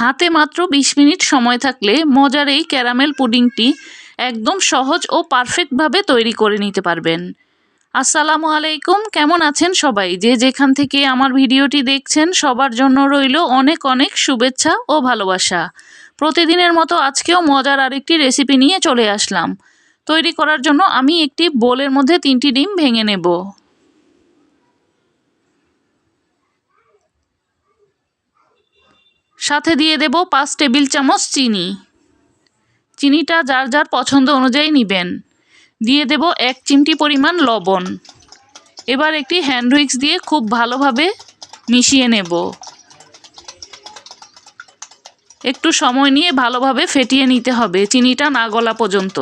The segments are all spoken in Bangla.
হাতে মাত্র বিশ মিনিট সময় থাকলে মজার এই ক্যারামেল পুডিংটি একদম সহজ ও পারফেক্টভাবে তৈরি করে নিতে পারবেন। আসসালামু আলাইকুম, কেমন আছেন সবাই? যে যেখান থেকে আমার ভিডিওটি দেখছেন, সবার জন্য রইল অনেক অনেক শুভেচ্ছা ও ভালোবাসা। প্রতিদিনের মতো আজকেও মজার আরেকটি রেসিপি নিয়ে চলে আসলাম। তৈরি করার জন্য আমি একটি বোলের মধ্যে তিনটি ডিম ভেঙে নেব। সাথে দিয়ে দেব পাঁচ টেবিল চামচ চিনি। চিনিটা যার যার পছন্দ অনুযায়ী নেবেন। দিয়ে দেব এক চিমটি পরিমাণ লবণ। এবার একটি হ্যান্ড উইক্স দিয়ে খুব ভালোভাবে মিশিয়ে নেব। একটু সময় নিয়ে ভালোভাবে ফেটিয়ে নিতে হবে। চিনিটা না গলা পর্যন্ত।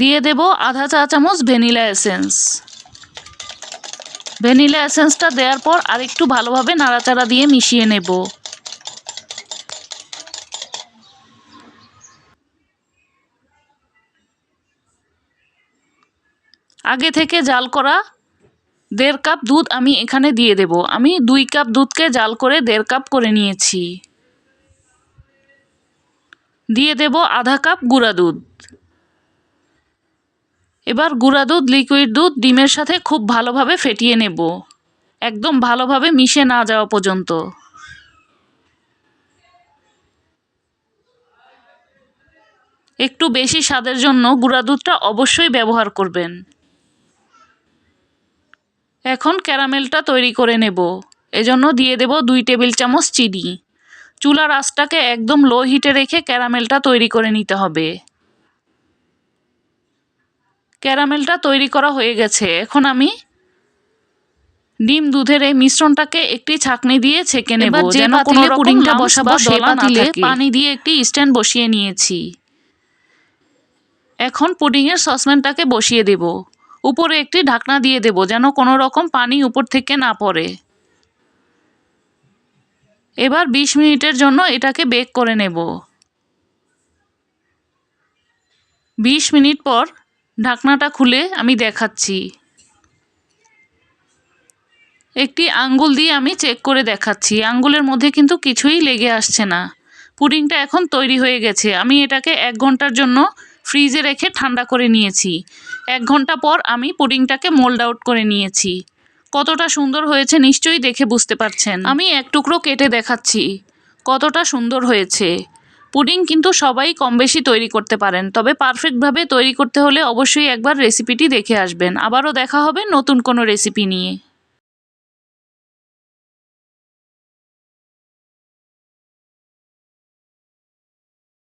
দিয়ে দেব আধা চা চামচ ভ্যানিলা এসেন্স। ভ্যানিলা এসেন্সটা দেওয়ার পর আরেকটু ভালোভাবে নাড়াচাড়া দিয়ে মিশিয়ে নেব। আগে থেকে জাল করা দেড় কাপ দুধ আমি এখানে দিয়ে দেব। আমি দুই কাপ দুধকে জাল করে দেড় কাপ করে নিয়েছি। দিয়ে দেব আধা কাপ গুঁড়া দুধ। এবার গুঁড়া দুধ লিকুইড দুধ ডিমের সাথে খুব ভালোভাবে ফেটিয়ে নেব। একদম ভালোভাবে মিশে না যাওয়া পর্যন্ত। একটু বেশি স্বাদের জন্য গুঁড়া দুধটা অবশ্যই ব্যবহার করবেন। এখন ক্যারামেলটা তৈরি করে নেব। এজন্য দিয়ে দেব দুই টেবিল চামচ চিনি। চুলার আঁচটাকে একদম লো হিটে রেখে ক্যারামেলটা তৈরি করে নিতে হবে। ক্যারামেলটা তৈরি করা হয়ে গেছে। এখন আমি ডিম দুধের এই মিশ্রণটাকে একটি ছাকনি দিয়ে ছেঁকে নেব যেন কোনো পুডিংটা বসাবো সে পাতিলে পানি দিয়ে একটি স্ট্যান্ড বসিয়ে নিয়েছি। এখন পুডিংয়ের সসপ্যানটাকে বসিয়ে দেব। উপরে একটি ঢাকনা দিয়ে দেব যেন কোনো রকম পানি উপর থেকে না পড়ে। এবার বিশ মিনিটের জন্য এটাকে বেক করে নেব। বিশ মিনিট পর ঢাকনাটা খুলে আমি দেখাচ্ছি। একটি আঙ্গুল দিয়ে আমি চেক করে দেখাচ্ছি। আঙ্গুলের মধ্যে কিন্তু কিছুই লেগে আসছে না। পুডিংটা এখন তৈরি হয়ে গেছে। আমি এটাকে এক ঘণ্টার জন্য ফ্রিজে রেখে ঠান্ডা করে নিয়েছি। এক ঘণ্টা পর আমি পুডিংটাকে মোল্ড আউট করে নিয়েছি। কতটা সুন্দর হয়েছে নিশ্চয়ই দেখে বুঝতে পারছেন। আমি এক টুকরো কেটে দেখাচ্ছি। কতটা সুন্দর হয়েছে। পুডিং কিন্তু সবাই কম বেশি তৈরি করতে পারেন। তবে পারফেক্টভাবে তৈরি করতে হলে অবশ্যই একবার রেসিপিটি দেখে আসবেন। আবারও দেখা হবে নতুন কোনো রেসিপি নিয়ে।